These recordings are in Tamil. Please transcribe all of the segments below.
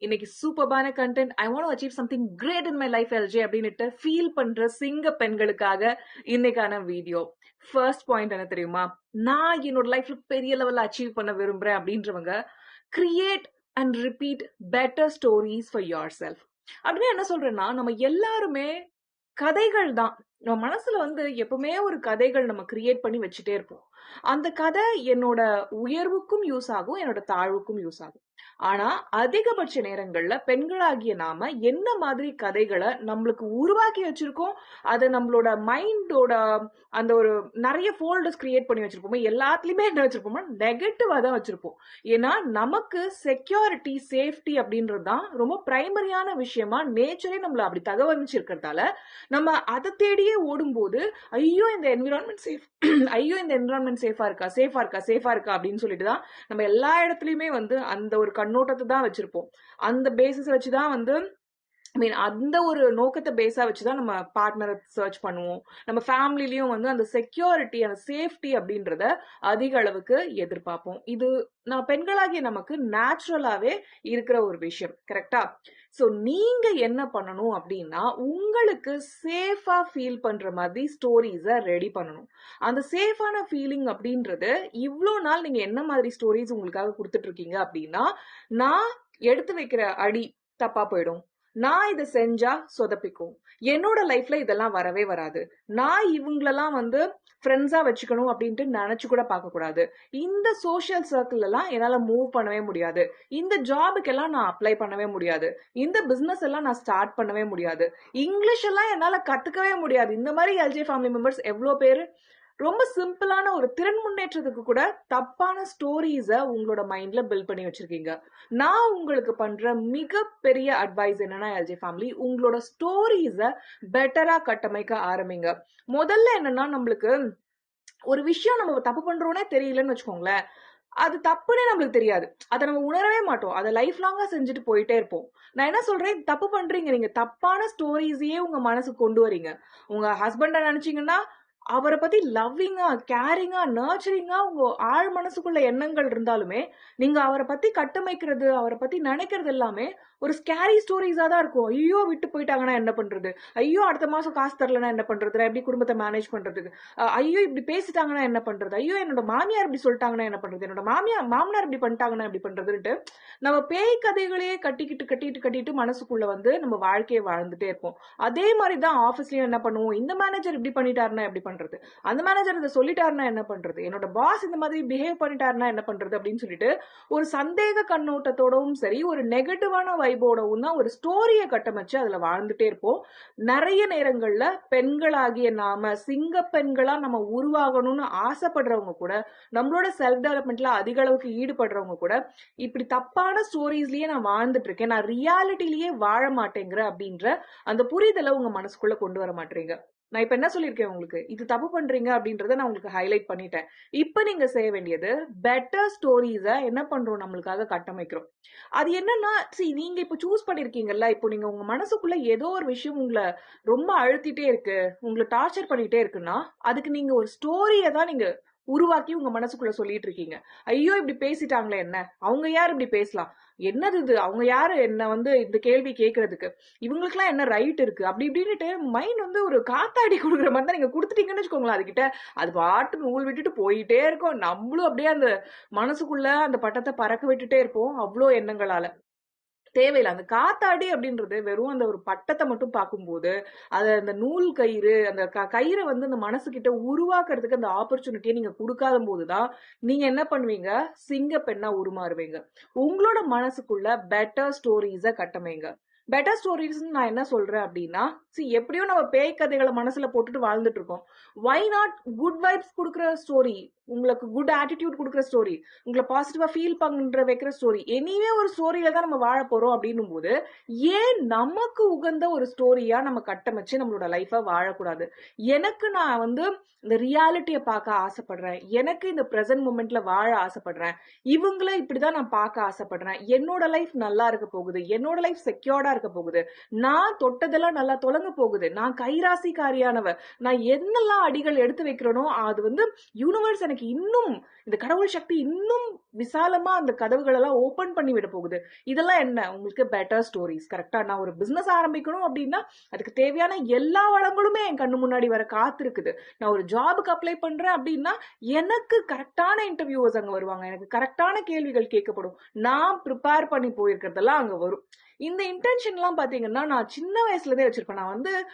இன்னைக்கு சூப்பர்பான content I want achieve something great in my life LJ அப்படின்னுட்டு ஃபீல் பண்ற சிங்க பெண்களுக்காக இன்னைக்கான வீடியோ ஃபர்ஸ்ட் பாயிண்ட் என்ன தெரியுமா? நான் என்னோட லைஃப்ல பெரிய லெவல்ல அச்சீவ் பண்ண விரும்புறேன் அப்படின்றவங்க create and repeat better stories for yourself அப்படின்னு என்ன சொல்றேன்னா நம்ம எல்லாருமே கதைகள் தான். நம்ம மனசுல வந்து எப்பவுமே ஒரு கதைகள் நம்ம கிரியேட் பண்ணி வச்சுட்டே இருப்போம். அந்த கதை என்னோட உயர்வுக்கும் யூஸ் ஆகும் என்னோட தாழ்வுக்கும் யூஸ் ஆகும். ஆனா அதிகபட்ச நேரங்கள்ல பெண்களாகிய நாம என்ன மாதிரி கதைகளை நம்மளுக்கு உருவாக்கி வச்சிருக்கோம் அதை நம்மளோட மைண்டோட அந்த ஒரு நிறைய ஃபோல்டர்ஸ் கிரியேட் பண்ணி வச்சிருப்போமோ எல்லாத்துலயுமே என்ன வச்சிருப்போமோ நெகட்டிவா தான் வச்சிருப்போம். ஏன்னா நமக்கு செக்யூரிட்டி சேஃப்டி அப்படின்றது தான் ரொம்ப பிரைமரியான விஷயமா நேச்சரே நம்மள அப்படி தகவலிச்சிருக்கிறதால நம்ம அதை தேடியே ஓடும்போது ஐயோ இந்த என்விரான்மெண்ட் சேஃப் ஐயோ இந்த என்விரான்மெண்ட் சேஃபா இருக்கா சேஃபா இருக்கா சேஃபா இருக்கா அப்படின்னு சொல்லிட்டு தான் நம்ம எல்லா இடத்துலயுமே வந்து அந்த ஒரு கண்ணோட்டத்தை தான் வச்சிருப்போம். அந்த பேசிஸ் வச்சு தான் வந்து ஐ மீன் அந்த ஒரு நோக்கத்தை பேஸா வச்சு தான் நம்ம பார்ட்னரை சர்ச் பண்ணுவோம். நம்ம ஃபேமிலிலயும் வந்து அந்த செக்யூரிட்டி அந்த சேஃப்டி அப்படின்றத அதிக அளவுக்கு எதிர்பார்ப்போம். இது நான் பெண்களாகிய நமக்கு நேச்சுரலாவே இருக்கிற ஒரு விஷயம். கரெக்டா ஸோ நீங்க என்ன பண்ணணும் அப்படின்னா உங்களுக்கு சேஃபா ஃபீல் பண்ற மாதிரி ஸ்டோரிஸை ரெடி பண்ணணும். அந்த சேஃபான ஃபீலிங் அப்படின்றது இவ்வளோ நாள் நீங்க என்ன மாதிரி ஸ்டோரிஸ் உங்களுக்காக கொடுத்துட்டு இருக்கீங்க அப்படின்னா நான் எடுத்து வைக்கிற அடி தப்பா போயிடும். நான் இதை செஞ்சா சொதப்பிக்கும். என்னோட லைஃப்ல இதெல்லாம் வரவே வராது. நான் இவங்களெல்லாம் வந்து ஃப்ரெண்ட்ஸா வச்சுக்கணும் அப்படின்ட்டு நினைச்சு கூட பார்க்க கூடாது. இந்த சோஷியல் சர்க்கிள் எல்லாம் என்னால மூவ் பண்ணவே முடியாது. இந்த ஜாபுக்கெல்லாம் நான் அப்ளை பண்ணவே முடியாது. இந்த பிசினஸ் எல்லாம் நான் ஸ்டார்ட் பண்ணவே முடியாது. இங்கிலீஷ் எல்லாம் என்னால கத்துக்கவே முடியாது. இந்த மாதிரி எல்ஜே ஃபேமிலி மெம்பர்ஸ் எவ்வளோ பேர் ரொம்ப சிம்பிளான ஒரு திறன் முன்னேற்றத்துக்கு கூட தப்பான ஸ்டோரிஸை உங்களோட மைண்ட்ல பில்ட் பண்ணி வச்சிருக்கீங்க. நான் உங்களுக்கு பண்ற மிகப்பெரிய அட்வைஸ் என்னன்னா எல்ஜி ஃபேமிலி உங்களோட ஸ்டோரிஸை பெட்டரா கட்டமைக்க ஆரம்பிங்க. முதல்ல என்னன்னா நம்மளுக்கு ஒரு விஷயம் நம்ம தப்பு பண்றோன்னே தெரியலன்னு வச்சுக்கோங்களேன். அது தப்புன்னே நம்மளுக்கு தெரியாது. அதை நம்ம உணரவே மாட்டோம். அதை லைஃப் லாங்கா செஞ்சுட்டு போயிட்டே இருப்போம். நான் என்ன சொல்றேன்? தப்பு பண்றீங்க. நீங்க தப்பான ஸ்டோரிஸையே உங்க மனசுக்கு கொண்டு வரீங்க. உங்க ஹஸ்பண்ட நினைச்சீங்கன்னா அவரை பத்தி லவ்விங்கா கேரிங்கா நர்ச்சரிங்கா உங்க ஆழ் மனசுக்குள்ள எண்ணங்கள் இருந்தாலுமே நீங்க அவரை பத்தி கட்டமைக்கிறது அவரை பத்தி நினைக்கிறது எல்லாமே ஒரு ஸ்கேரி ஸ்டோரிஸா தான் இருக்கும். ஐயோ விட்டு போயிட்டாங்கன்னா என்ன பண்றது? ஐயோ அடுத்த மாசம் காசு தரலன்னா என்ன பண்றது எப்படி குடும்பத்தை மேனேஜ் பண்றதுக்கு? ஐயோ இப்படி பேசிட்டாங்கன்னா என்ன பண்றது? ஐயோ என்னோட மாமியார் இப்படி சொல்லிட்டாங்கன்னா என்ன பண்றது? என்னோட மாமியார் மாமனார் இப்படி பண்ணிட்டாங்கன்னா எப்படி பண்றதுன்ட்டு நம்ம பேய் கதைகளையே கட்டிக்கிட்டு கட்டிட்டு கட்டிட்டு மனசுக்குள்ள வந்து நம்ம வாழ்க்கையை வாழ்ந்துட்டே இருப்போம். அதே மாதிரி தான் ஆஃபீஸ்லயும் என்ன பண்ணுவோம்? இந்த மேனேஜர் இப்படி பண்ணிட்டாருன்னா எப்படி பண்றது அந்த மேனேஜர் இதை சொல்லிட்டாருன்னா என்ன பண்றது? என்னோட பாஸ் இந்த மாதிரி பிஹேவ் பண்ணிட்டாருன்னா என்ன பண்றது அப்படின்னு சொல்லிட்டு ஒரு சந்தேக கண்ணோட்டத்தோடவும் சரி ஒரு நெகட்டிவான வைபோடவும் தான் ஒரு ஸ்டோரியை கட்டமைச்சு அதுல வாழ்ந்துட்டே இருப்போம். நிறைய நேரங்கள்ல பெண்களாகிய நாம சிங்க பெண்களா நம்ம உருவாகணும்னு ஆசைப்படுறவங்க கூட நம்மளோட செல்ஃப் டெவலப்மெண்ட்ல அதிக அளவுக்கு ஈடுபடுறவங்க கூட இப்படி தப்பான ஸ்டோரிஸ்லயே நான் வாழ்ந்துட்டு இருக்கேன் நான் ரியாலிட்டிலேயே வாழ மாட்டேங்கிறேன் அப்படின்ற அந்த புரிதலை உங்க மனசுக்குள்ள கொண்டு வர மாட்டேங்க. நான் இப்ப என்ன சொல்லியிருக்கேன் உங்களுக்கு? இது தப்பு பண்றீங்க அப்படின்றத நான் உங்களுக்கு ஹைலைட் பண்ணிட்டேன். இப்ப நீங்க செய்ய வேண்டியது பெட்டர் ஸ்டோரிஸ என்ன பண்றோம் நம்மளுக்காக கட்டமைக்கிறோம். அது என்னன்னா சரி நீங்க இப்ப சூஸ் பண்ணிருக்கீங்கல்ல இப்போ நீங்க உங்க மனசுக்குள்ள ஏதோ ஒரு விஷயம் உங்களை ரொம்ப அழுத்திட்டே இருக்கு உங்களை டார்ச்சர் பண்ணிட்டே இருக்குன்னா அதுக்கு நீங்க ஒரு ஸ்டோரியை தான் நீங்க உருவாக்கி உங்க மனசுக்குள்ள சொல்லிட்டு இருக்கீங்க ஐயோ இப்படி பேசிட்டாங்களே என்ன? அவங்க யார் இப்படி பேசலாம்? என்னது இது? அவங்க யாரு என்ன வந்து இந்த கேள்வி கேட்கறதுக்கு இவங்களுக்குலாம் என்ன ரைட் இருக்கு? அப்படி இப்படின்னுட்டு மைண்ட் வந்து ஒரு காத்தாடி கொடுக்குற மாதிரி தான் நீங்க கொடுத்துட்டீங்கன்னு வச்சுக்கோங்களேன் அதுகிட்ட. அது பாட்டு நூல் விட்டுட்டு போயிட்டே இருக்கும். நம்மளும் அப்படியே அந்த மனசுக்குள்ள அந்த பட்டத்தை பறக்க விட்டுட்டே இருப்போம். அவ்வளோ எண்ணங்களால. தேவையில்லை. அந்த காத்தாடி அப்படின்றது வெறும் அந்த ஒரு பட்டத்தை மட்டும் பார்க்கும்போது அது அந்த நூல் கயிறு அந்த க- கயிறை வந்து அந்த மனசுக்கிட்ட உருவாக்குறதுக்கு அந்த ஆப்பர்ச்சுனிட்டியை நீங்க கொடுக்காத போதுதான் நீங்க என்ன பண்ணுவீங்க? சிங்க பெண்ணா உருமாறுவீங்க. உங்களோட மனசுக்குள்ள பெட்டர் ஸ்டோரிஸை கட்டமைங்க. பெட்டர் ஸ்டோரிஸ்ன்னு நான் என்ன சொல்றேன் அப்படின்னா சி எப்படியோ நம்ம பேய் கதைகளை மனசுல போட்டுட்டு வாழ்ந்துட்டு இருக்கோம். வை நாட் குட் வைப்ஸ் கொடுக்குற ஸ்டோரி உங்களுக்கு குட் ஆட்டிடியூட் கொடுக்குற ஸ்டோரி உங்களை பாசிட்டிவா ஃபீல் பண்ற வைக்கிற ஸ்டோரி எனிவே ஒரு ஸ்டோரியில தான் நம்ம வாழ போறோம் அப்படின்னும் போது ஏன் நமக்கு உகந்த ஒரு ஸ்டோரியா நம்ம கட்டமைச்சு நம்மளோட லைஃபை வாழக்கூடாது? எனக்கு நான் வந்து இந்த ரியாலிட்டியை பார்க்க ஆசைப்படுறேன். எனக்கு இந்த ப்ரெசன்ட் மூமெண்ட்ல வாழ ஆசைப்படுறேன். இவங்கள இப்படிதான் நான் பார்க்க ஆசைப்படுறேன். என்னோட லைஃப் நல்லா இருக்க போகுது. என்னோட லைஃப் செக்யூர்டா இருக்க போகுது. நான் தொட்டதெல்லாம் நல்லா தொலைங்க போகுது. நான் கைராசிக்காரியானவ நான் என்னெல்லாம் அடிகள் எடுத்து வைக்கிறேனோ அது வந்து யூனிவர்ஸ் எனக்கு இன்னும் இந்த கடவுள் சக்தி இன்னும் விசாலமா அந்த கதவுகள் எல்லாம் ஓபன் பண்ணி விட போகுது. இதெல்லாம் என்ன? உங்களுக்கு பெட்டர் ஸ்டோரிஸ் கரெக்டா நான் ஒரு பிசினஸ் ஆரம்பிக்கணும் அப்படின்னா அதுக்கு தேவையான எல்லா வளங்களுமே என் கண்ணு முன்னாடி வர காத்திருக்குது. நான் ஒரு ஜாபுக்கு அப்ளை பண்றேன் அப்படின்னா எனக்கு கரெக்டான இன்டர்வியூஸ் அங்க வருவாங்க. எனக்கு கரெக்டான கேள்விகள் கேட்கப்படும். நான் ப்ரிப்பேர் பண்ணி போயிருக்கிறதெல்லாம் அங்க வரும். இந்த இன்டென்ஷன்லாம் பாத்தீங்கன்னா நான் சின்ன வயசுல இருந்தே வச்சிருப்பேன். நான் வந்து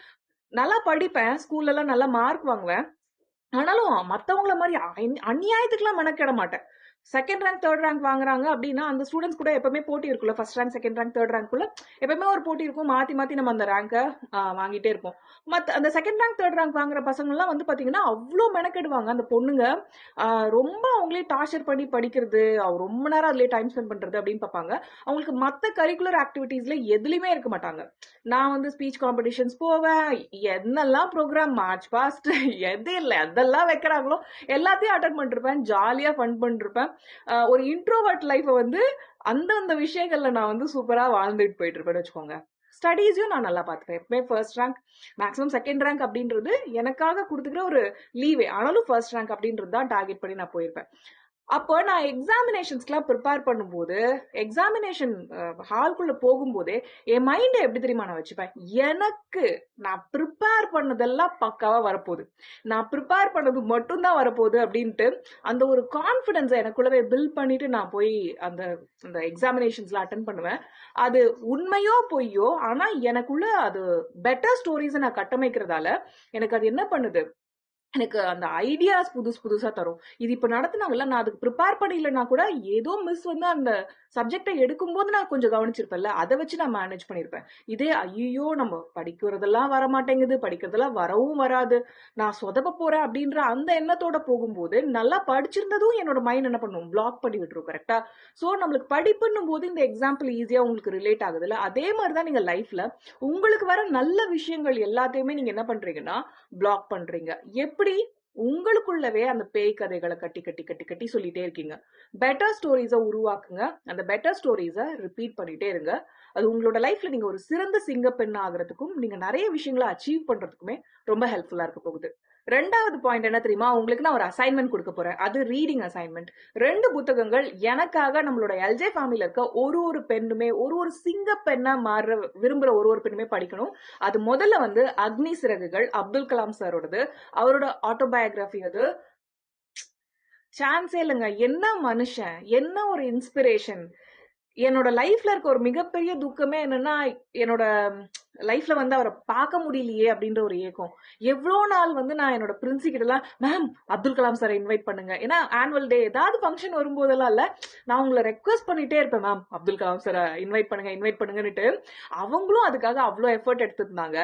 நல்லா படிப்பேன். ஸ்கூல்ல எல்லாம் நல்லா மார்க் வாங்குவேன். ஆனாலும் மத்தவங்கள மாதிரி அந்- அநியாயத்துக்குலாம் மெனக்கெட மாட்டேன். செகண்ட் ரேங்க் தேர்ட் ரேங்க் வாங்குறாங்க அப்படின்னா அந்த ஸ்டூடெண்ட்ஸ் கூட எப்பவுமே போட்டி இருக்குல்ல first rank second rank third ரேங்க்குள்ள எப்பவுமே ஒரு போட்டி இருக்கும். மாத்தி மாத்தி நம்ம அந்த ரேங்கை வாங்கிட்டே இருப்போம். மத்த அந்த செகண்ட் ரேங்க் தேர்ட் ரேங்க் வாங்குற பசங்கள்லாம் வந்து பாத்தீங்கன்னா அவ்வளோ மெனக்கெடுவாங்க. அந்த பொண்ணுங்க ரொம்ப அவங்களே டார்ச்சர் பண்ணி படிக்கிறது அவ ரொம்ப நேரம் அதுலயே டைம் ஸ்பெண்ட் பண்றது அப்படின்னு பார்ப்பாங்க அவங்களுக்கு மத்த கரிக்குலர் ஆக்டிவிட்டீஸ்ல எதுலயுமே இருக்க மாட்டாங்க. நான் வந்து ஸ்பீச் காம்படிஷன்ஸ் போவேன். என்னெல்லாம் ப்ரோக்ராம் மார்ச் பாஸ்ட் எது இல்லை எதெல்லாம் வைக்கிறாங்களோ எல்லாத்தையும் அட்டன் பண்ணிருப்பேன். ஜாலியா ஃபன் பண்ணிருப்பேன். ஒரு இன்ட்ரோவர்ட் லைஃப்பை வந்து அந்தந்த விஷயங்கள்ல நான் வந்து சூப்பராக வாழ்ந்துட்டு போயிட்டு இருப்பேன்னு வச்சுக்கோங்க ஸ்டடீஸையும் நான் நல்லா பார்த்துப்பேன் எப்பவுமே first rank maximum second rank அப்படின்றது எனக்காக கொடுத்துக்கிற ஒரு லீவே ஆனாலும் ஃபர்ஸ்ட் ரேங்க் அப்படின்றது தான் டார்கெட் பண்ணி நான் போயிருப்பேன். அப்போ நான் எக்ஸாமினேஷன்ஸ்க்கெலாம் ப்ரிப்பேர் பண்ணும்போது எக்ஸாமினேஷன் ஹால்குள்ள போகும்போதே என் மைண்டை எப்படி தெரியுமா நான் வச்சுப்பேன்? எனக்கு நான் ப்ரிப்பேர் பண்ணதெல்லாம் பக்காவாக வரப்போகுது. நான் ப்ரிப்பேர் பண்ணது மட்டும்தான் வரப்போகுது அப்படின்ட்டு அந்த ஒரு கான்ஃபிடென்ஸை எனக்குள்ளவே பில்ட் பண்ணிட்டு நான் போய் அந்த அந்த எக்ஸாமினேஷன்ஸ்லாம் அட்டன் பண்ணுவேன். அது உண்மையோ பொய்யோ ஆனால் எனக்குள்ள அது பெட்டர் ஸ்டோரிஸை நான் கட்டமைக்கிறதால எனக்கு அது என்ன பண்ணுது? எனக்கு அந்த ஐடியாஸ் புதுசு புதுசா தரும். இது இப்ப நடத்தினாங்கல்ல நான் அதுக்கு ப்ரிப்பேர் பண்ணலைன்னா கூட ஏதோ மிஸ் வந்து அந்த சப்ஜெக்டை எடுக்கும்போது நான் கொஞ்சம் கவனிச்சிருப்பேன்ல அதை வச்சு நான் மேனேஜ் பண்ணியிருப்பேன் இதே ஐயோ நம்ம படிக்கிறதெல்லாம் வர மாட்டேங்குது படிக்கிறதெல்லாம் வரவும் வராது. நான் சொதப்ப போறேன் அப்படின்ற அந்த எண்ணத்தோட போகும்போது நல்லா படிச்சிருந்ததும் என்னோட மைண்ட் என்ன பண்ணும்? பிளாக் பண்ணி விட்டுரும் கரெக்டா சோ நம்மளுக்கு படிப்புன்னும் போது இந்த எக்ஸாம்பிள் ஈஸியா உங்களுக்கு ரிலேட் ஆகுதுல்ல? அதே மாதிரி தான் நீங்க லைஃப்ல உங்களுக்கு வர நல்ல விஷயங்கள் எல்லாத்தையுமே நீங்க என்ன பண்றீங்கன்னா பிளாக் பண்றீங்க. எப்படி உங்களுக்குள்ளவே அந்த பேய் கதைகளை கட்டி கட்டி கட்டி கட்டி சொல்லிட்டே இருக்கீங்க. பெட்டர் ஸ்டோரிஸை உருவாக்குங்க. அந்த பெட்டர் ஸ்டோரிஸை ரிப்பீட் பண்ணிட்டே இருங்க. அது உங்களோட லைஃப்ல நீங்க ஒரு சிறந்த சிங்க பெண் ஆகிறதுக்கும் நீங்க நிறைய விஷயங்களை அச்சீவ் பண்றதுக்குமே ரொம்ப ஹெல்ப்ஃபுல்லா இருக்க போகுது. ரெண்டாவது பாயிண்ட் என்ன தெரியுமா? உங்களுக்கு நான் ஒரு அசைன்மெண்ட் கொடுக்க போறேன். அது ரீடிங் அசைன்மெண்ட் ரெண்டு புத்தகங்கள் எனக்காக நம்மளோட எல்ஜே ஃபேமிலியில இருக்க ஒரு ஒரு பெண்ணுமே ஒரு ஒரு சிங்க பெண்ணா மாற விரும்புற ஒரு ஒரு பெண்ணுமே படிக்கணும். அது முதல்ல வந்து அக்னி சிறகுகள் அப்துல் கலாம் சாரோடது. அவரோட ஆட்டோபயோகிராஃபி அது. சான்ஸே இல்லைங்க. என்ன மனுஷன்? என்ன ஒரு இன்ஸ்பிரேஷன் என்னோட லைஃப்ல இருக்க ஒரு மிகப்பெரிய துக்கமே என்னன்னா என்னோட லைஃப்ல வந்து அவரை பார்க்க முடியலையே அப்படின்ற ஒரு ஏக்கம். எவ்வளோ நாள் வந்து நான் என்னோட பிரின்சி கிட்டலாம் மேம் அப்துல் கலாம் சாரை இன்வைட் பண்ணுங்க. ஏன்னா ஆனுவல் டே ஏதாவது ஃபங்க்ஷன் வரும்போதெல்லாம் இல்ல நான் உங்களை ரெக்வஸ்ட் பண்ணிட்டே இருப்பேன் மேம் அப்துல் கலாம் சாரை இன்வைட் பண்ணுங்க இன்வைட் பண்ணுங்கன்னுட்டு. அவங்களும் அதுக்காக அவ்வளோ எஃபர்ட் எடுத்திருந்தாங்க.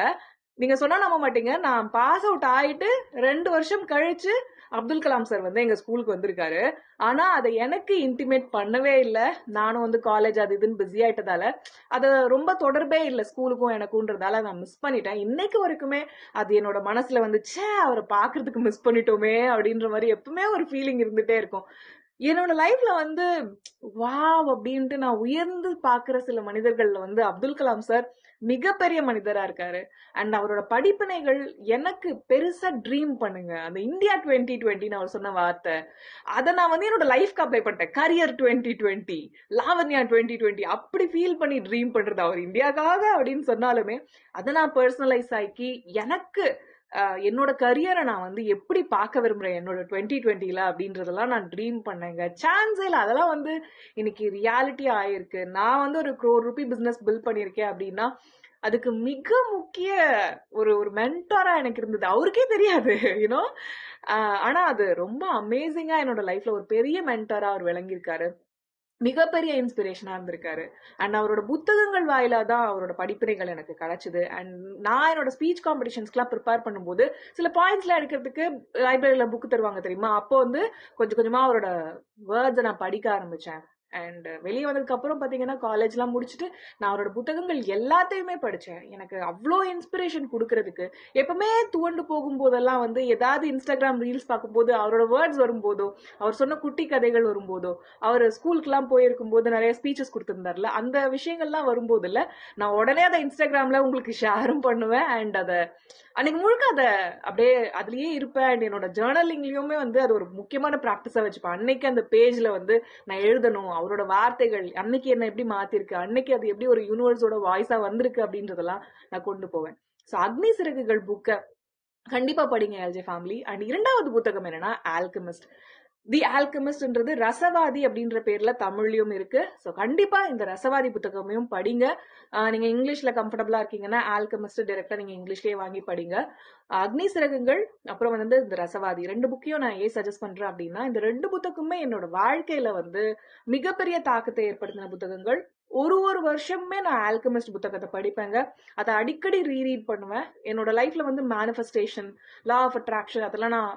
நீங்க சொன்னா நம்ப மாட்டீங்க. நான் பாஸ் அவுட் ஆயிட்டு ரெண்டு வருஷம் கழிச்சு அப்துல் கலாம் சார் வந்து எங்க ஸ்கூலுக்கு வந்திருக்காரு. ஆனா அதை எனக்கு இன்டிமேட் பண்ணவே இல்லை. நானும் வந்து காலேஜ் அது இதுன்னு பிஸி ஆயிட்டதால அது ரொம்ப தொடர்பே இல்லை ஸ்கூலுக்கும் எனக்கும்ன்றதால நான் மிஸ் பண்ணிட்டேன். இன்னைக்கு வரைக்குமே அது என்னோட மனசுல வந்துச்சே அவரை பாக்குறதுக்கு மிஸ் பண்ணிட்டோமே அப்படின்ற மாதிரி எப்பவுமே ஒரு ஃபீலிங் இருந்துட்டே இருக்கும். என்னோட லைஃப்ல வந்து வாவ் அப்படின்ட்டு நான் உயர்ந்து பாக்குற சில மனிதர்கள்ல வந்து அப்துல் கலாம் சார் மிகப்பெரிய மனிதரா இருக்காரு. அண்ட் அவரோட படிப்பினைகள் எனக்கு பெருசா ட்ரீம் பண்ணுங்க. அந்த இந்தியா டுவெண்ட்டி டுவெண்ட்டின்னு அவர் சொன்ன வார்த்தை. அதை நான் வந்து என்னோட லைஃப்க்கு அப்ளை பண்ணிட்டேன். Career twenty twenty Lavanya twenty twenty அப்படி ஃபீல் பண்ணி ட்ரீம் பண்றது அவர். இந்தியாக்காக அப்படின்னு சொன்னாலுமே அதை நான் பர்சனலைஸ் ஆக்கி எனக்கு என்னோட கரியரை நான் வந்து எப்படி பார்க்க விரும்புறேன்? என்னோட டுவெண்ட்டி டுவெண்ட்டில அப்படின்றதெல்லாம் நான் ட்ரீம் பண்ணேங்க. சான்ஸ் இல்லை. அதெல்லாம் வந்து இன்னைக்கு ரியாலிட்டி ஆயிருக்கு. நான் வந்து ஒரு க்ரோர் ருபி பிஸ்னஸ் பில் பண்ணியிருக்கேன் அப்படின்னா அதுக்கு மிக முக்கிய ஒரு ஒரு மென்டாரா எனக்கு இருந்தது. அவருக்கே தெரியாது யூனோ ஆனா அது ரொம்ப அமேசிங்கா என்னோட லைஃப்ல ஒரு பெரிய மென்டாரா அவர் விளங்கியிருக்காரு. மிகப்பெரிய இன்ஸ்பிரேஷனா இருந்திருக்காரு. அண்ட் அவரோட புத்தகங்கள் வாயிலா தான் அவரோட படிப்பினைகள் எனக்கு கிடைச்சது. அண்ட் நான் என்னோட ஸ்பீச் காம்படிஷன்ஸ்க்குலாம் ப்ரிப்பேர் பண்ணும்போது சில பாயிண்ட்ஸ்லாம் எடுக்கிறதுக்கு லைப்ரரியில புக் தருவாங்க தெரியுமா? அப்போ வந்து கொஞ்சம் கொஞ்சமா அவரோட வேர்ட்ஸை நான் படிக்க ஆரம்பிச்சேன். அண்ட் வெளியே வந்ததுக்கு அப்புறம் பார்த்தீங்கன்னா காலேஜ்லாம் முடிச்சுட்டு நான் அவரோட புத்தகங்கள் எல்லாத்தையுமே படித்தேன் எனக்கு அவ்வளோ இன்ஸ்பிரேஷன் கொடுக்கறதுக்கு. எப்பவுமே துவண்டு போகும்போதெல்லாம் வந்து ஏதாவது இன்ஸ்டாகிராம் ரீல்ஸ் பார்க்கும்போது அவரோட வேர்ட்ஸ் வரும்போதோ அவர் சொன்ன குட்டி கதைகள் வரும்போதோ அவர் ஸ்கூலுக்குலாம் போயிருக்கும் போது நிறைய ஸ்பீச்சஸ் கொடுத்துருந்தார்ல அந்த விஷயங்கள்லாம் வரும்போது இல்லை நான் உடனே அதை இன்ஸ்டாகிராமில் உங்களுக்கு ஷேரும் பண்ணுவேன். அண்ட் அதை அன்னைக்கு முழுக்க அதை அப்படியே அதுலயே இருப்பேன். அண்ட் என்னோட ஜேர்னலிங்லயுமே வந்து அது ஒரு முக்கியமான ப்ராக்டிஸா வச்சுப்பேன். அன்னைக்கு அந்த பேஜ்ல வந்து நான் எழுதணும் அவரோட வார்த்தைகள் அன்னைக்கு என்ன எப்படி மாத்திருக்கு அன்னைக்கு அது எப்படி ஒரு யூனிவர்ஸோட வாய்ஸா வந்திருக்கு அப்படின்றதெல்லாம் நான் கொண்டு போவேன். ஸோ அக்னி சிறகுகள் புக்கை கண்டிப்பா படிங்க எல்ஜே ஃபேமிலி அண்ட் இரண்டாவது புத்தகம் என்னன்னா ஆல்கமிஸ்ட் தி ஆல்கமிஸ்ட்ன்றது ரசவாதி அப்படின்ற பேர்ல தமிழ்லயும் இருக்கு. ஸோ கண்டிப்பா இந்த ரசவாதி புத்தகமையும் படிங்க. நீங்க இங்கிலீஷ்ல கம்ஃபர்டபுளா இருக்கீங்கன்னா ஆல்கமிஸ்ட் டைரக்டா நீங்க இங்கிலீஷ்லயே வாங்கி படிங்க. அக்னி சிறகுகள் அப்புறம் வந்து இந்த ரசவாதி. ரெண்டு புக்கையும் நான் ஏன் சஜஸ்ட் பண்றேன் அப்படின்னா இந்த ரெண்டு புத்தகமுமே என்னோட வாழ்க்கையில வந்து மிகப்பெரிய தாக்கத்தை ஏற்படுத்தின புத்தகங்கள். ஒரு ஒரு வருஷமுமே நான் ஆல்கமிஸ்ட் புத்தகத்தை படிப்பேங்க. அதை அடிக்கடி ரீரீட் பண்ணுவேன். என்னோட லைஃப்ல வந்து மேனிஃபெஸ்டேஷன் லா ஆஃப் அட்ராக்ஷன் அதெல்லாம் நான்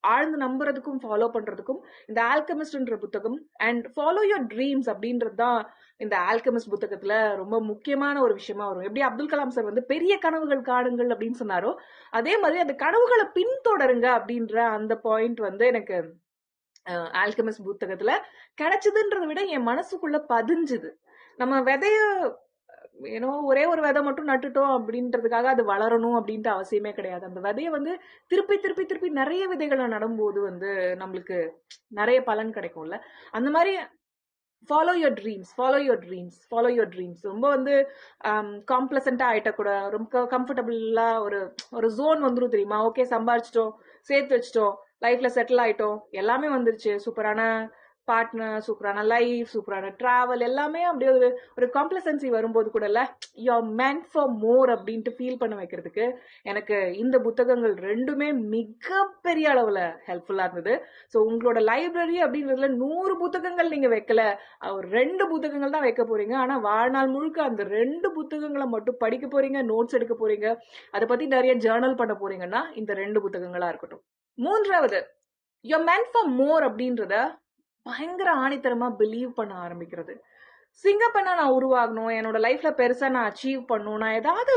ஆழ்ந்து நம்புறதுக்கும் ஃபாலோ பண்றதுக்கும் இந்த ஆல்கமிஸ்ட்ன்ற புத்தகம் அண்ட் ஃபாலோ யுவர் ட்ரீம்ஸ் அப்படின்றது தான் இந்த ஆல்கமிஸ்ட் புத்தகத்துல ரொம்ப முக்கியமான ஒரு விஷயமா வரும். எப்படி அப்துல் கலாம் சார் வந்து பெரிய கனவுகள் காணுங்கள் அப்படின்னு சொன்னாரோ அதே மாதிரி அந்த கனவுகளை பின்தொடருங்க அப்படின்ற அந்த பாயிண்ட் வந்து எனக்கு ஆல்கமிஸ்ட் புத்தகத்துல கிடைச்சதுன்றத விட என் மனசுக்குள்ள பதிஞ்சுது. நம்ம விதைய ஏன்னோ ஒரே ஒரு விதை மட்டும் நட்டுட்டோம் அப்படின்றதுக்காக அது வளரணும் அப்படின்ட்டு அவசியமே கிடையாது. அந்த விதையை வந்து திருப்பி திருப்பி திருப்பி நிறைய விதைகளை நடும்போது வந்து நம்மளுக்கு நிறைய பலன் கிடைக்கும்ல. அந்த மாதிரி follow your dreams follow your dreams follow your dreams ரொம்ப வந்து um, காம்ப்ளசண்டா ஆயிட்ட கூட ரொம்ப கம்ஃபர்டபுளாக ஒரு ஒரு ஜோன் வந்துடும் தெரியுமா? ஓகே சம்பாரிச்சிட்டோம் சேர்த்து வச்சிட்டோம் லைஃப்ல செட்டில் ஆயிட்டோம் எல்லாமே வந்துருச்சு. சூப்பரான பார்ட்னர் சூப்பரான லைஃப் சூப்பரான ட்ராவல் எல்லாமே அப்படியே ஒரு ஒரு காம்ப்ளசன்சி வரும்போது கூட இல்ல யூஆர் மேன் ஃபார் மோர் அப்படின்ட்டு ஃபீல் பண்ண வைக்கிறதுக்கு எனக்கு இந்த புத்தகங்கள் ரெண்டுமே மிகப்பெரிய அளவில் ஹெல்ப்ஃபுல்லாக இருந்தது. ஸோ உங்களோட லைப்ரரி அப்படின்றதுல நூறு புத்தகங்கள் நீங்கள் வைக்கல. ஒரு ரெண்டு புத்தகங்கள் தான் வைக்க போறீங்க. ஆனால் வாழ்நாள் முழுக்க அந்த ரெண்டு புத்தகங்களை மட்டும் படிக்க போறீங்க நோட்ஸ் எடுக்க போறீங்க. அதை பற்றி நிறைய ஜேர்னல் பண்ண போறீங்கன்னா இந்த ரெண்டு புத்தகங்களாக இருக்கட்டும். மூன்றாவது யோ மேன் ஃபார் மோர் அப்படின்றத பயங்கர ஆணித்தரமா பிலீவ் பண்ண ஆரம்பிக்கிறது. சிங்கப்பெண்ணா நான் உருவாகணும் என்னோட லைஃப்ல பெருசா நான் அச்சீவ் பண்ணணும் நான் ஏதாவது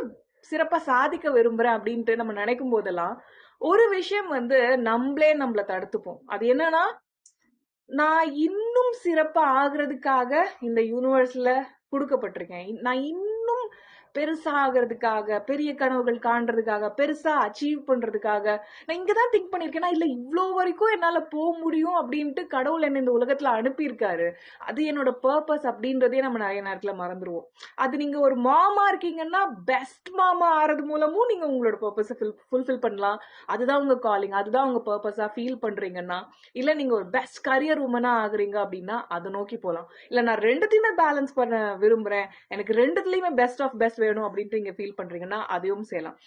சிறப்பா சாதிக்க விரும்புறேன் அப்படின்ட்டு நம்ம நினைக்கும் போதெல்லாம் ஒரு விஷயம் வந்து நம்மளே நம்மள தடுத்துப்போம். அது என்னன்னா நான் இன்னும் சிறப்பா ஆகுறதுக்காக இந்த யூனிவர்ஸ்ல கொடுக்கப்பட்டிருக்கேன். நான் இன்னும் பெருசாகிறதுக்காக பெரிய கனவுகள் காண்றதுக்காக பெருசா அச்சீவ் பண்றதுக்காக. நான் இங்கதான் திங்க் பண்ணிருக்கேன் இல்ல இவ்வளோ வரைக்கும் என்னால போக முடியும் அப்படின்ட்டு கடவுள் என்ன இந்த உலகத்துல அனுப்பியிருக்காரு. அது என்னோட பர்பஸ் அப்படின்றதே நம்ம நிறைய நேரத்துல மறந்துடுவோம் அது நீங்க ஒரு மாமா இருக்கீங்கன்னா பெஸ்ட் மாமா ஆறது மூலமும் நீங்க உங்களோட பர்பஸை ஃபுல்ஃபில் பண்ணலாம். அதுதான் உங்க காலிங் அதுதான் உங்க பர்பஸா ஃபீல் பண்றீங்கன்னா இல்ல நீங்க ஒரு பெஸ்ட் கரியர் உமனா ஆகுறீங்க அப்படின்னா அதை நோக்கி போலாம். இல்ல நான் ரெண்டுத்தையுமே பேலன்ஸ் பண்ண விரும்புறேன். எனக்கு ரெண்டுத்துலயுமே பெஸ்ட் ஆஃப் பெஸ்ட் வேணும் அப்படின்ட்டு நீங்க ஃபீல் பண்றீங்கன்னா அதையும் செய்யலாம்.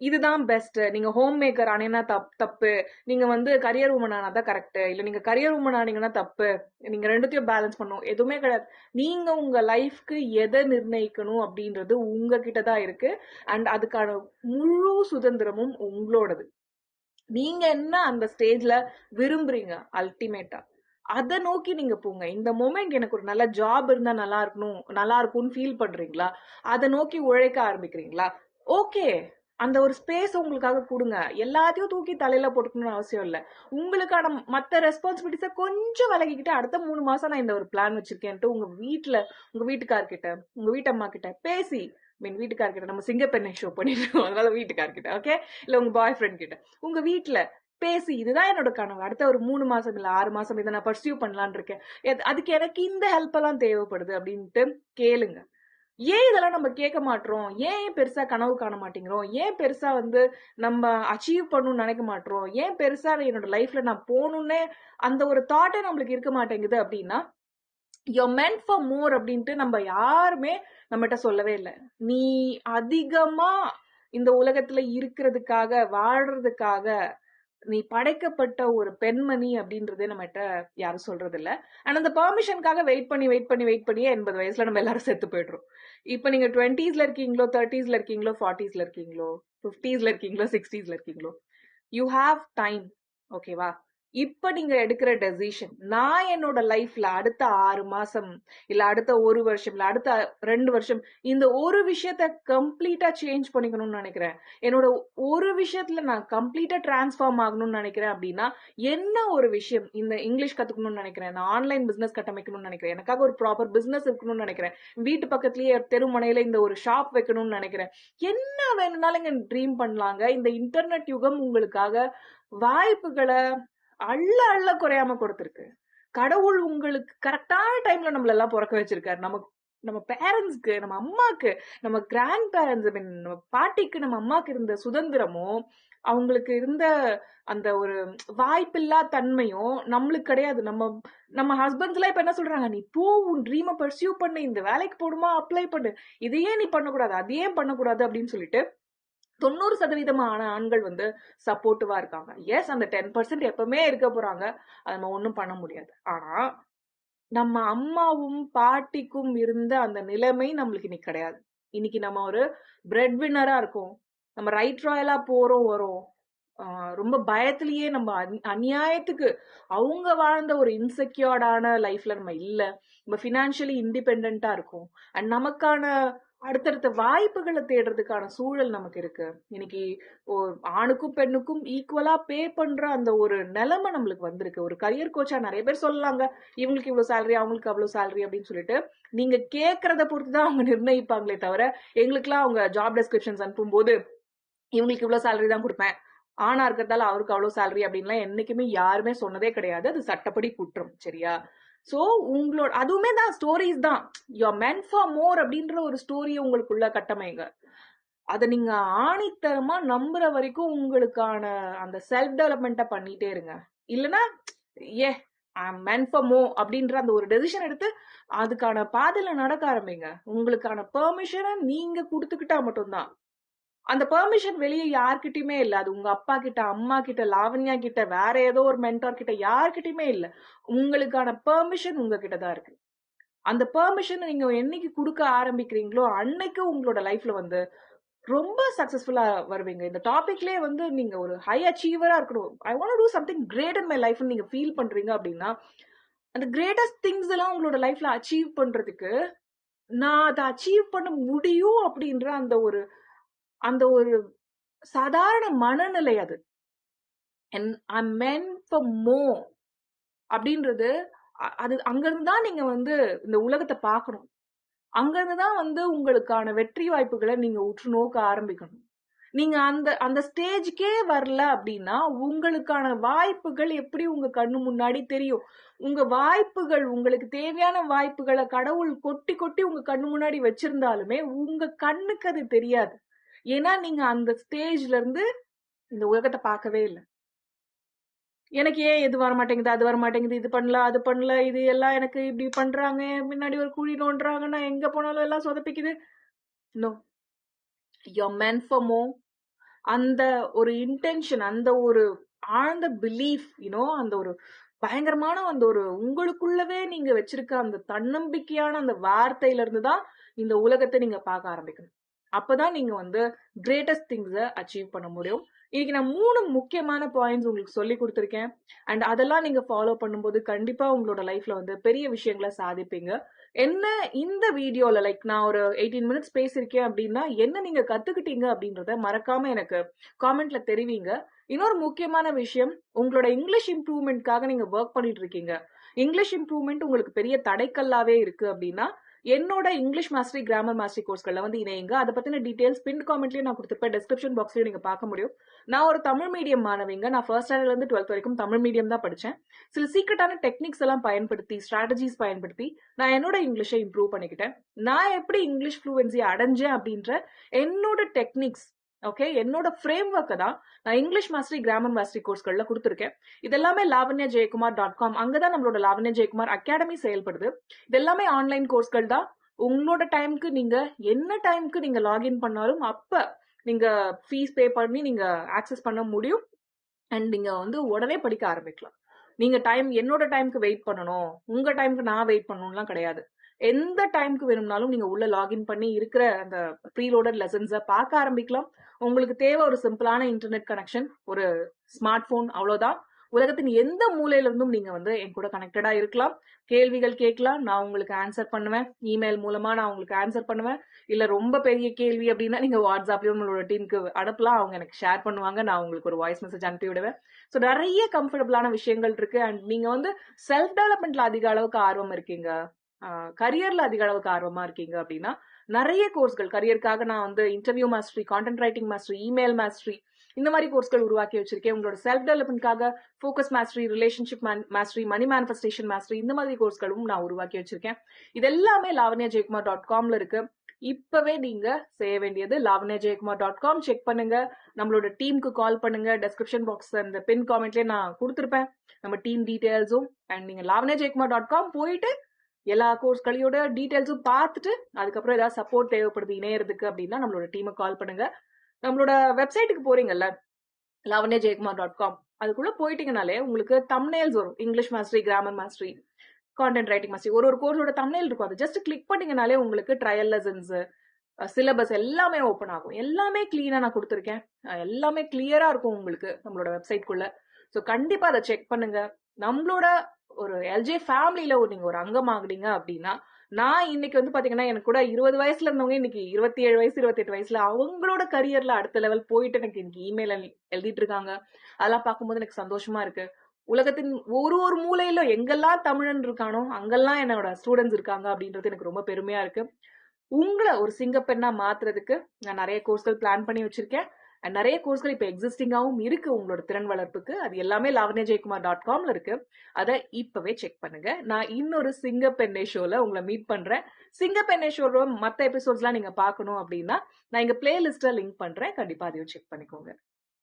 இதுதான் பெஸ்ட் நீங்க ஹோம் மேக்கர் ஆனீங்கன்னா தப் தப்பு. நீங்க வந்து கரியர் உமன் ஆனா தான் கரெக்ட் இல்ல நீங்க கரியர் உமன் ஆனீங்கன்னா தப்பு. நீங்க ரெண்டுத்தையும் பேலன்ஸ் பண்ணும் எதுவுமே கிடையாது. நீங்க உங்க லைஃப்க்கு எதை நிர்ணயிக்கணும் அப்படின்றது உங்ககிட்ட தான் இருக்கு. அண்ட் அதுக்கான முழு சுதந்திரமும் உங்களோடது. நீங்க என்ன அந்த ஸ்டேஜ்ல விரும்புறீங்க அல்டிமேட்டா அதை நோக்கி நீங்க போங்க. இந்த மொமெண்ட் எனக்கு ஒரு நல்ல ஜாப் இருந்தா நல்லா இருக்கணும் நல்லா இருக்கும்னு ஃபீல் பண்றீங்களா? அதை நோக்கி உழைக்க ஆரம்பிக்கிறீங்களா? ஓகே அந்த ஒரு ஸ்பேஸ் உங்களுக்காக கொடுங்க. எல்லாத்தையும் தூக்கி தலையில போட்டுக்கணும்னு அவசியம் இல்லை. உங்களுக்கான மற்ற ரெஸ்பான்சிபிலிட்டிஸை கொஞ்சம் விலகிக்கிட்டு அடுத்த மூணு மாசம் நான் இந்த ஒரு பிளான் வச்சிருக்கேன்ட்டு உங்க வீட்டுல உங்க வீட்டுக்கார்கிட்ட உங்க வீட்டம்மா கிட்ட பேசி மீன் வீட்டுக்கார்கிட்ட நம்ம சிங்கப்பெண்ணை ஷோ பண்ணிடுவோம் அதனால வீட்டுக்கார்கிட்ட ஓகே இல்ல உங்க பாய் ஃப்ரெண்ட் கிட்ட. உங்க வீட்டுல பேசி இதுதான் என்னோட கனவு. அடுத்த ஒரு மூணு மாசம் இல்லை ஆறு மாசம் இதை நான் பர்சியூ பண்ணலான் இருக்கேன். எத்- அதுக்கு எனக்கு இந்த ஹெல்ப் எல்லாம் தேவைப்படுது அப்படின்ட்டு கேளுங்க. ஏன் இதெல்லாம் நம்ம கேட்க மாட்டோம் ஏன் பெருசா கனவு காண மாட்டேங்கிறோம்? ஏன் பெருசா வந்து நம்ம அச்சீவ் பண்ணணும்னு நினைக்க மாட்டோம் ஏன் பெருசா என்னோட லைஃப்ல நான் போகணும்னே அந்த ஒரு தாட்டே நம்மளுக்கு இருக்க மாட்டேங்குது அப்படின்னா யோ மென்ட் ஃபார் மோர் அப்படின்ட்டு நம்ம யாருமே நம்மகிட்ட சொல்லவே இல்லை. நீ அதிகமா இந்த உலகத்துல இருக்கிறதுக்காக வாழ்றதுக்காக நீ படைக்கப்பட்ட ஒரு பெண்மணி அப்படின்றதே நம்மகிட்ட யாரும் சொல்றது இல்ல அண்ட் அந்த பெர்மிஷனுக்காக வெயிட் பண்ணி வெயிட் பண்ணி வெயிட் பண்ணியே எண்பது வயசுல நம்ம எல்லாரும் செத்து போயிடுறோம். இப்போ நீங்க டுவெண்ட்டீஸ்ல இருக்கீங்களோ தேர்ட்டிஸ்ல இருக்கீங்களோ ஃபார்ட்டிஸ்ல இருக்கீங்களோ ஃபிஃப்டீஸ்ல இருக்கீங்களோ சிக்ஸ்டீஸ்ல இருக்கீங்களோ யூ ஹாவ் டைம் ஓகேவா இப்ப நீங்க எடுக்கிற டெசிஷன் நான் என்னோட லைஃப்ல அடுத்த ஆறு மாசம் இல்ல அடுத்த ஒரு வருஷம் இல்ல அடுத்த ரெண்டு வருஷம் இந்த ஒரு விஷயத்த கம்ப்ளீட்டா சேஞ்ச் பண்ணிக்கணும்னு நினைக்கிறேன். என்னோட ஒரு விஷயத்துல நான் கம்ப்ளீட்டா டிரான்ஸ்ஃபார்ம் ஆகணும்னு நினைக்கிறேன் அப்படின்னா என்ன ஒரு விஷயம் இந்த இங்கிலீஷ் கத்துக்கணும்னு நினைக்கிறேன் நான் ஆன்லைன் பிசினஸ் கட்டமைக்கணும்னு நினைக்கிறேன் எனக்காக ஒரு ப்ராப்பர் பிசினஸ் இருக்கணும்னு நினைக்கிறேன் வீட்டு பக்கத்துலயே தெருமனையில இந்த ஒரு ஷாப் வைக்கணும்னு நினைக்கிறேன். என்ன வேணும்னாலும் இங்க ட்ரீம் பண்ணலாங்க. இந்த இன்டர்நெட் யுகம் உங்களுக்காக வாய்ப்புகளை அள்ள அள்ள குறையாம கொடுத்துருக்கு கடவுள் உங்களுக்கு கரெக்டான டைம்ல நம்மள எல்லாம் பிறக்க வச்சிருக்காரு. நமக்கு நம்ம பேரண்ட்ஸ்க்கு நம்ம அம்மாக்கு நம்ம கிராண்ட் பேரண்ட்ஸ் ஐ மீன் நம்ம பாட்டிக்கு நம்ம அம்மாக்கு இருந்த சுதந்திரமும் அவங்களுக்கு இருந்த அந்த ஒரு வாய்ப்பில்லா தன்மையும் நம்மளுக்கு கிடையாது. நம்ம நம்ம ஹஸ்பண்ட்ஸ் எல்லாம் இப்ப என்ன சொல்றாங்க? நீ போ உன் ட்ரீமை பர்சியூ பண்ணு. இந்த வேலைக்கு போடுமா அப்ளை பண்ணு. இதையே நீ பண்ணக்கூடாது அதையே பண்ணக்கூடாது அப்படின்னு சொல்லிட்டு தொண்ணூறு சதவீதமான ஆண்கள் வந்து சப்போர்ட்டிவா இருக்காங்க. எஸ் அந்த டென் பர்சன்ட் எப்பவுமே இருக்க போறாங்க. அது நம்ம ஒன்றும் பண்ண முடியாது. ஆனா நம்ம அம்மாவும் பாட்டிக்கும் இருந்த அந்த நிலைமை நம்மளுக்கு இன்னைக்கு கிடையாது. இன்னைக்கு நம்ம ஒரு பிரெட் வின்னரா இருக்கோம். நம்ம ரைட் ராயலா போறோம் வரோம். ரொம்ப பயத்திலேயே நம்ம அந்- அநியாயத்துக்கு அவங்க வாழ்ந்த ஒரு இன்செக்யூர்டான லைஃப்ல நம்ம இல்ல. நம்ம ஃபினான்ஷியலி இண்டிபெண்டா இருக்கோம். அண்ட் நமக்கான அடுத்தடுத்த வாய்ப்புகளை தேடுறதுக்கான சூழல் நமக்கு இருக்கு. இன்னைக்கு ஆணுக்கும் பெண்ணுக்கும் ஈக்குவலா பே பண்ற அந்த ஒரு நிலைமை நம்மளுக்கு வந்திருக்கு. ஒரு கரியர் கோச்சா நிறைய பேர் சொல்லலாங்க. இவங்களுக்கு இவ்வளவு சேலரி அவங்களுக்கு அவ்வளவு சேலரி அப்படின்னு சொல்லிட்டு நீங்க கேட்கறத பொறுத்து தான் அவங்க நிர்ணயிப்பாங்களே தவிர எங்களுக்குலாம் அவங்க ஜாப் டெஸ்கிரிப்ஷன்ஸ் அனுப்பும்போது இவங்களுக்கு இவ்வளவு சேலரி தான் கொடுப்பேன். ஆனா இருக்கிறதால அவருக்கு அவ்வளவு சேலரி அப்படின்லாம் என்னைக்குமே யாருமே சொன்னதே கிடையாது. அது சட்டப்படி குற்றம் சரியா? ஸோ உங்களோட அதுவுமே தான் ஸ்டோரிஸ் தான். யோ மென் ஃபார் மோர் அப்படின்ற ஒரு ஸ்டோரியை உங்களுக்குள்ள கட்டமைங்க. அதை நீங்க ஆணித்தரமா நம்புற வரைக்கும் உங்களுக்கான அந்த செல்ஃப் டெவலப்மெண்ட்டை பண்ணிட்டே இருங்க. இல்லைன்னா ஏ மென் ஃபார் மோ அப்படின்ற அந்த ஒரு டெசிஷன் எடுத்து அதுக்கான பாதையில நடக்க ஆரம்பிங்க. உங்களுக்கான பெர்மிஷனை நீங்க கொடுத்துக்கிட்டா மட்டும்தான். அந்த பெர்மிஷன் வெளியே யார்கிட்டயுமே இல்ல. அது உங்க அப்பா கிட்ட அம்மா கிட்ட லாவண்யா கிட்ட வேற ஏதோ ஒரு மென்டார் கிட்ட யார்கிட்டயுமே இல்ல. உங்களுக்கான பெர்மிஷன் உங்ககிட்ட தான் இருக்கு. அந்த பெர்மிஷன் நீங்க என்னைக்கு கொடுக்க ஆரம்பிக்கிறீங்களோ அன்னைக்கு உங்களோட லைஃப்ல வந்து ரொம்ப சக்சஸ்ஃபுல்லா வருவீங்க. இந்த டாபிக்லயே வந்து நீங்க ஒரு ஹை அச்சீவரா இருக்கணும். I want to something great in my life நீங்க ஃபீல் பண்றீங்க அப்படின்னா அந்த கிரேட்டஸ்ட் திங்ஸ் எல்லாம் உங்களோட லைஃப்ல அச்சீவ் பண்றதுக்கு நான் அதை அச்சீவ் பண்ண முடியும் அப்படின்ற அந்த ஒரு அந்த ஒரு சாதாரண மனநிலை அது. மென் ஃபார் மோ அப்படின்றது அது அங்கிருந்து தான் நீங்க வந்து இந்த உலகத்தை பார்க்கணும். அங்கிருந்து தான் வந்து உங்களுக்கான வெற்றி வாய்ப்புகளை நீங்க உற்று நோக்க ஆரம்பிக்கணும். நீங்க அந்த அந்த ஸ்டேஜ்க்கே வரல அப்படின்னா உங்களுக்கான வாய்ப்புகள் எப்படி உங்க கண்ணு முன்னாடி தெரியும்? உங்க வாய்ப்புகள் உங்களுக்கு தேவையான வாய்ப்புகளை கடவுள் கொட்டி கொட்டி உங்க கண்ணு முன்னாடி வச்சிருந்தாலுமே உங்க கண்ணுக்கு அது தெரியாது. ஏன்னா நீங்க அந்த ஸ்டேஜ்ல இருந்து இந்த உலகத்தை பார்க்கவே இல்லை. எனக்கு ஏன் இது வர மாட்டேங்குது அது வர மாட்டேங்குது இது பண்ணல அது பண்ணல இது எல்லாம் எனக்கு இப்படி பண்றாங்க முன்னாடி ஒரு குழி நோண்டுறாங்க நான் எங்க போனாலும் எல்லாம் சொதப்பிக்குது. Know you're meant for more அந்த ஒரு இன்டென்ஷன் அந்த ஒரு ஆழ்ந்த பிலீஃப் யூனோ அந்த ஒரு பயங்கரமான அந்த ஒரு உங்களுக்குள்ளவே நீங்க வச்சிருக்க அந்த தன்னம்பிக்கையான அந்த வார்த்தையில இருந்து தான் இந்த உலகத்தை நீங்க பார்க்க ஆரம்பிக்கணும். அப்பதான் நீங்க வந்து கிரேட்டஸ்ட் திங்ஸை அச்சீவ் பண்ண முடியும். இன்னைக்கு நான் மூணு முக்கியமான பாயிண்ட்ஸ் உங்களுக்கு சொல்லி கொடுத்துருக்கேன். அண்ட் அதெல்லாம் நீங்க ஃபாலோ பண்ணும்போது கண்டிப்பா உங்களோட லைஃப்ல வந்து பெரிய விஷயங்களை சாதிப்பீங்க. என்ன இந்த வீடியோல லைக் நான் ஒரு எயிட்டீன் மினிட்ஸ் பேசியிருக்கேன் அப்படின்னா என்ன நீங்க கத்துக்கிட்டீங்க அப்படின்றத மறக்காம எனக்கு காமெண்ட்ல தெரிவிங்க. இன்னொரு முக்கியமான விஷயம் உங்களோட இங்கிலீஷ் இம்ப்ரூவ்மெண்ட்காக நீங்க ஒர்க் பண்ணிட்டு இருக்கீங்க. இங்கிலீஷ் இம்ப்ரூவ்மெண்ட் உங்களுக்கு பெரிய தடைக்கல்லாவே இருக்கு அப்படின்னா என்னோட இங்கிலீஷ் மாஸ்டரி கிராமர் மாஸ்டரி கோர்ஸ்களில் வந்து இணையுங்க. அதை பற்றின டீடைல்ஸ் பின் காமெண்ட்லேயே நான் கொடுத்துருப்பேன் டிஸ்கிரிப்ஷன் பாக்ஸ்லயும் நீங்கள் பார்க்க முடியும். நான் ஒரு தமிழ் மீடியம் மாணவிங்க. நான் ஃபர்ஸ்ட் ஸ்டாண்டர்ட்லேருந்து டுவெல்த் வரைக்கும் தமிழ் மீடியம் தான் படித்தேன் சில சீக்கிரட்டான டெக்னிக்ஸ் எல்லாம் பயன்படுத்தி ஸ்ட்ராட்டஜிஸ் பயன்படுத்தி நான் என்னோட இங்கிலீஷை இம்ப்ரூவ் பண்ணிக்கிட்டேன். நான் எப்படி இங்கிலீஷ் ஃப்ளூவன்சி அடைஞ்சேன் அப்படின்ற என்னோட டெக்னிக்ஸ் ஓகே என்னோட ஃப்ரேம் ஒர்க்கை தான் நான் இங்கிலீஷ் மாஸ்டரி கிராமர் மாஸ்டரி கோர்ஸ்களில் கொடுத்துருக்கேன். இது எல்லாமே லாவண்யா ஜெயக்குமார் டாட் காம் அங்கே தான் நம்மளோட லாவண்யா ஜெயக்குமார் அகாடமி செயல்படுது. இது எல்லாமே ஆன்லைன் கோர்ஸ்கள் தான். உங்களோட டைம்க்கு நீங்கள் என்ன டைம்க்கு நீங்கள் லாகின் பண்ணாலும் அப்போ நீங்கள் ஃபீஸ் பே பண்ணி நீங்கள் ஆக்சஸ் பண்ண முடியும். அண்ட் நீங்கள் வந்து உடனே படிக்க ஆரம்பிக்கலாம். நீங்கள் டைம் என்னோட டைம்க்கு வெயிட் பண்ணணும். உங்கள் டைம்க்கு நான் வெயிட் பண்ணணும்லாம் கிடையாது. எந்த டைம்க்கு வேணும்னாலும் நீங்க உள்ள லாகின் பண்ணி இருக்கிற அந்த ப்ரீலோடட் லெசன்ஸை பார்க்க ஆரம்பிக்கலாம். உங்களுக்கு தேவை ஒரு சிம்பிளான இன்டர்நெட் கனெக்ஷன் ஒரு ஸ்மார்ட் போன் அவ்வளவுதான். உலகத்தின் எந்த மூலையில இருந்தும் நீங்க வந்து என் கூட கனெக்டடா இருக்கலாம். கேள்விகள் கேட்கலாம் நான் உங்களுக்கு ஆன்சர் பண்ணுவேன். இமெயில் மூலமா நான் உங்களுக்கு ஆன்சர் பண்ணுவேன். இல்ல ரொம்ப பெரிய கேள்வி அப்படின்னா நீங்க வாட்ஸ்அப்லயும் உங்களோட டீமுக்கு அனுப்பலாம். அவங்க எனக்கு ஷேர் பண்ணுவாங்க. நான் உங்களுக்கு ஒரு வாய்ஸ் மெசேஜ் அனுப்பி விடுவேன். ஸோ நிறைய கம்ஃபர்டபுளான விஷயங்கள் இருக்கு. அண்ட் நீங்க வந்து செல்ஃப் டெவலப்மெண்ட்ல அதிக அளவுக்கு ஆர்வம் இருக்கீங்க. கரியர்ல அதிக அளவுக்கு ஆர்வமா இருக்கீங்க அப்படின்னா நிறைய கோர்ஸ்கள் கரியருக்காக நான் வந்து interview mastery content writing mastery email mastery இந்த மாதிரி கோர்ஸ்கள் உருவாக்கி வச்சிருக்கேன். உங்களோட self டெவலப்மெண்ட்காக focus mastery relationship mastery money manifestation mastery இந்த மாதிரி கோர்ஸ்களும் நான் உருவாக்கி வச்சிருக்கேன். இது எல்லாமே லாவண்யா ஜெயக்குமார் டாட் காம்ல இருக்கு. இப்பவே நீங்க செய்ய வேண்டியது Lavanya Jayakumar dot com check பண்ணுங்க. நம்மளோட டீமுக்கு கால் பண்ணுங்க. டெஸ்கிரிப்ஷன் பாக்ஸ் அந்த பின் காமெண்ட்லயே நான் கொடுத்துருப்பேன். நம்ம டீம் டீடைல்ஸும் அண்ட் நீங்க லாவண்யா ஜெயக்குமார் டாட் காம் போயிட்டு எல்லா கோர்ஸ்களையோட டீட்டெயில்ஸும் பார்த்துட்டு அதுக்கப்புறம் ஏதாவது சப்போர்ட் தேவைப்படுது இணையறதுக்கு அப்படின்னா நம்மளோட டீமை கால் பண்ணுங்க. நம்மளோட வெப்சைட்டுக்கு போறீங்கல்ல லாவண்யா ஜெயக்குமார் டாட் காம் அதுக்குள்ள போயிட்டீங்கனாலே உங்களுக்கு தம்னேல்ஸ் வரும். English mastery grammar mastery content writing mastery ஒரு ஒரு கோர்ஸோட தம்னேல் இருக்கும். அது ஜஸ்ட் கிளிக் பண்ணீங்கனாலே உங்களுக்கு ட்ரையல் லெசன்ஸ் சிலபஸ் எல்லாமே ஓப்பன் ஆகும். எல்லாமே கிளீனா நான் கொடுத்துருக்கேன். எல்லாமே கிளியரா இருக்கும் உங்களுக்கு நம்மளோட வெப்சைட்குள்ள ஸோ கண்டிப்பா அதை செக் பண்ணுங்க. நம்மளோட ஒரு எல்ஜே ஃபேமிலியில ஒரு நீங்க ஒரு அங்கம் ஆகுறீங்க அப்படின்னா நான் இன்னைக்கு வந்து பாத்தீங்கன்னா எனக்கு கூட இருபது வயசுல இருந்தவங்க இன்னைக்கு இருபத்தி ஏழு வயசு இருபத்தெட்டு வயசுல அவங்களோட கரியர்ல அடுத்த லெவல் போயிட்டு எனக்கு இன்னைக்கு இமெயில் எழுதிட்டு இருக்காங்க. அதெல்லாம் பார்க்கும்போது எனக்கு சந்தோஷமா இருக்கு. உலகத்தின் ஒரு ஒரு மூலையில எங்கெல்லாம் தமிழன் இருக்கானோ அங்கெல்லாம் என்னோட ஸ்டூடெண்ட்ஸ் இருக்காங்க அப்படின்றது எனக்கு ரொம்ப பெருமையா இருக்கு. உங்களை ஒரு சிங்கப்பெண்ணா மாத்துறதுக்கு நான் நிறைய கோர்ஸ்கள் பிளான் பண்ணி வச்சிருக்கேன். அண்ட் நிறைய கோர்ஸ்கள் இப்போ எக்ஸிஸ்டிங்காகவும் இருக்கு உங்களோட திறன் வளர்ப்புக்கு. அது எல்லாமே லாவண்யா ஜெயக்குமார் டாட் காம்ல இருக்கு. அதை இப்பவே செக் பண்ணுங்க. நான் இன்னொரு சிங்கப்பெண்ணை ஷோல உங்களை மீட் பண்றேன். சிங்கப்பெண்ணை ஷோல மற்ற எபிசோட்ஸ்லாம் நீங்க பார்க்கணும் அப்படின்னா நான் எங்க பிளேலிஸ்ட லிங்க் பண்றேன். கண்டிப்பா அதையும் செக் பண்ணிக்கோங்க.